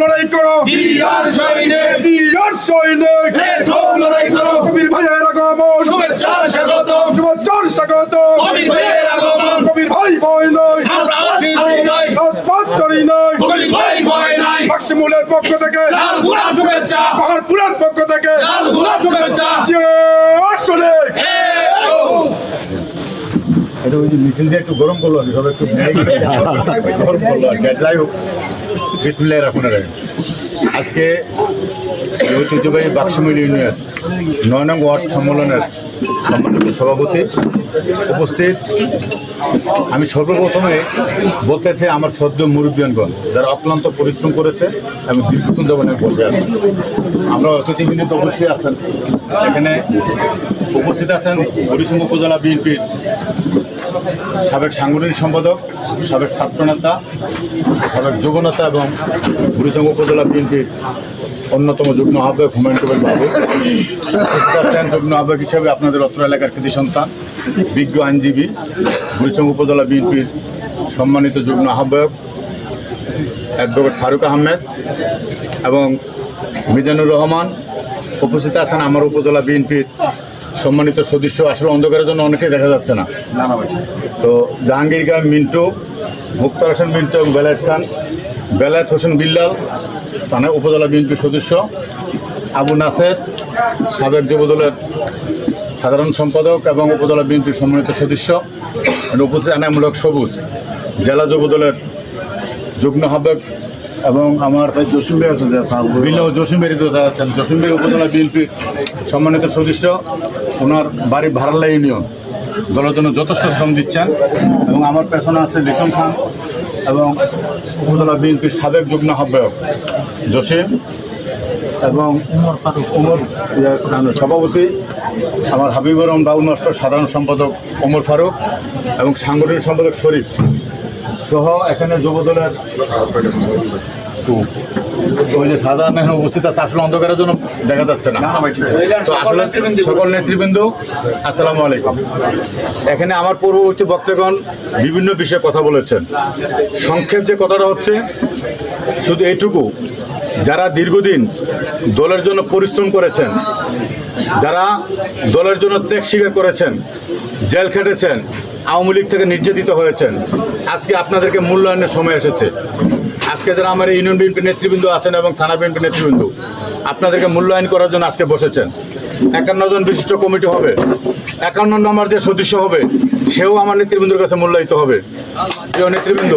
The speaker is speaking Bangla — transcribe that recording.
লড়াই করো। বিয়ার সৈনিক বিয়ার সৈনিক লড়াই করো। কবির ভাইয়ের আগমন। শুভেচ্ছা স্বাগত। শুভেচ্ছার স্বাগত। কবির ভাইয়ের আগমন। কবির ভাই ভয় নয় রাজপথ চড়ি নয় কবির ভাই ভয় নাই। মাক্সিমুলের পক্ষ থেকে শুভেচ্ছা পাহাড়পুরের পক্ষ থেকে লাল গোলাপ শুভেচ্ছা বিয়ার সৈনিক দেখো এটা ওই যে একটু গরম করল আর সব একটু গরম করল আর। যাই হোক, বিসমিল্লাহ রাখুন আজকে ঐতিহ্যবাহী বাক্সমুল ইউনিয়ন, নয় নং ওয়ার্ড সম্মেলনের সম্মানিত সভাপতি উপস্থিত। আমি সর্বপ্রথমে বলতে চাই আমার সদ্য মুরব্বিয়ানগণ যারা অক্লান্ত পরিশ্রম করেছে এবং দীর্ঘক্ষণ জবনে বসে আছে আমরা অতিথিবৃন্দ অবশ্যই আছেন। এখানে উপস্থিত আছেন হরিসিংহ উপজেলা বিএনপির সাবেক সাংগঠনিক সম্পাদক, সাবেক ছাত্রনেতা, সাবেক যুবনেতা এবং বুড়িচঙ্গ উপজেলা বিএনপির অন্যতম যুগ্ম আহ্বায়ক হুমায়ুন কবির বাবু। যুগ্ম আহ্বায়ক হিসেবে আপনাদের অত্র এলাকার কৃতি সন্তান, বিজ্ঞ আইনজীবী বুড়িচঙ্গ উপজেলা বিএনপির সম্মানিত যুগ্ম আহ্বায়ক অ্যাডভোকেট ফারুক আহমেদ এবং মিজানুর রহমান। উপস্থিত আছেন আমার উপজেলা বিএনপির সম্মানিত সদস্য আসলে অন্ধকারের জন্য অনেকেই দেখা যাচ্ছে না। তো জাহাঙ্গীর খান মিন্টু মুক্তার হোসেন মিন্টু এবং বেলায়েত খান বেলায়েত হোসেন বিল্লাল মানে উপজেলা বিএনপির সদস্য আবু নাসের সাবেক যুবদলের সাধারণ সম্পাদক এবং উপজেলা বিএনপির সম্মানিত সদস্য এনামূলক সবুজ জেলা যুবদলের যুগ্ম আহ্বায়ক এবং আমার বিল জসিমের যাচ্ছেন। জসিমবাড়ি উপজেলা বিএনপির সম্মানিত সদস্য ওনার বাড়ি ভারাল্লা ইউনিয়ন। দলের জন্য যথেষ্ট শ্রম দিচ্ছেন এবং আমার পেছনে আছে লিটন খান এবং উপজেলা বিএনপির সাবেক যুগ্ম আহ্বায়ক জসিম এবং উমর সভাপতি আমার হাবিবুর রহমান বাবু নষ্ট সাধারণ সম্পাদক ওমর ফারুক এবং সাংগঠনিক সম্পাদক শরীফ। সহ এখানে যুবদলের ওই যে সাধারণ এখানে উপস্থিত আছে আসলে অন্ধকারের জন্য দেখা যাচ্ছে না। আসলে সকল নেতৃবৃন্দ আসসালামু আলাইকুম। এখানে আমার পূর্ববর্তী বক্তাগণ বিভিন্ন বিষয়ে কথা বলেছেন। সংক্ষেপ যে কথাটা হচ্ছে শুধু এইটুকু যারা দীর্ঘদিন দলের জন্য পরিশ্রম করেছেন যারা দলের জন্য ত্যাগ স্বীকার করেছেন, জেল খেটেছেন, আওয়ামী লীগ থেকে নির্যাতিত হয়েছেন, আজকে আপনাদেরকে মূল্যায়নের সময় এসেছে। আজকে যারা আমার ইউনিয়ন বিএনপি নেতৃবৃন্দ আছেন এবং থানা বিএনপি নেতৃবৃন্দ, আপনাদেরকে মূল্যায়ন করার জন্য আজকে বসেছেন। একান্ন জন বিশিষ্ট কমিটি হবে, একান্ন নম্বর যে সদস্য হবে, সেও আমার নেতৃবৃন্দের কাছে মূল্যায়িত হবে। প্রিয় নেতৃবৃন্দ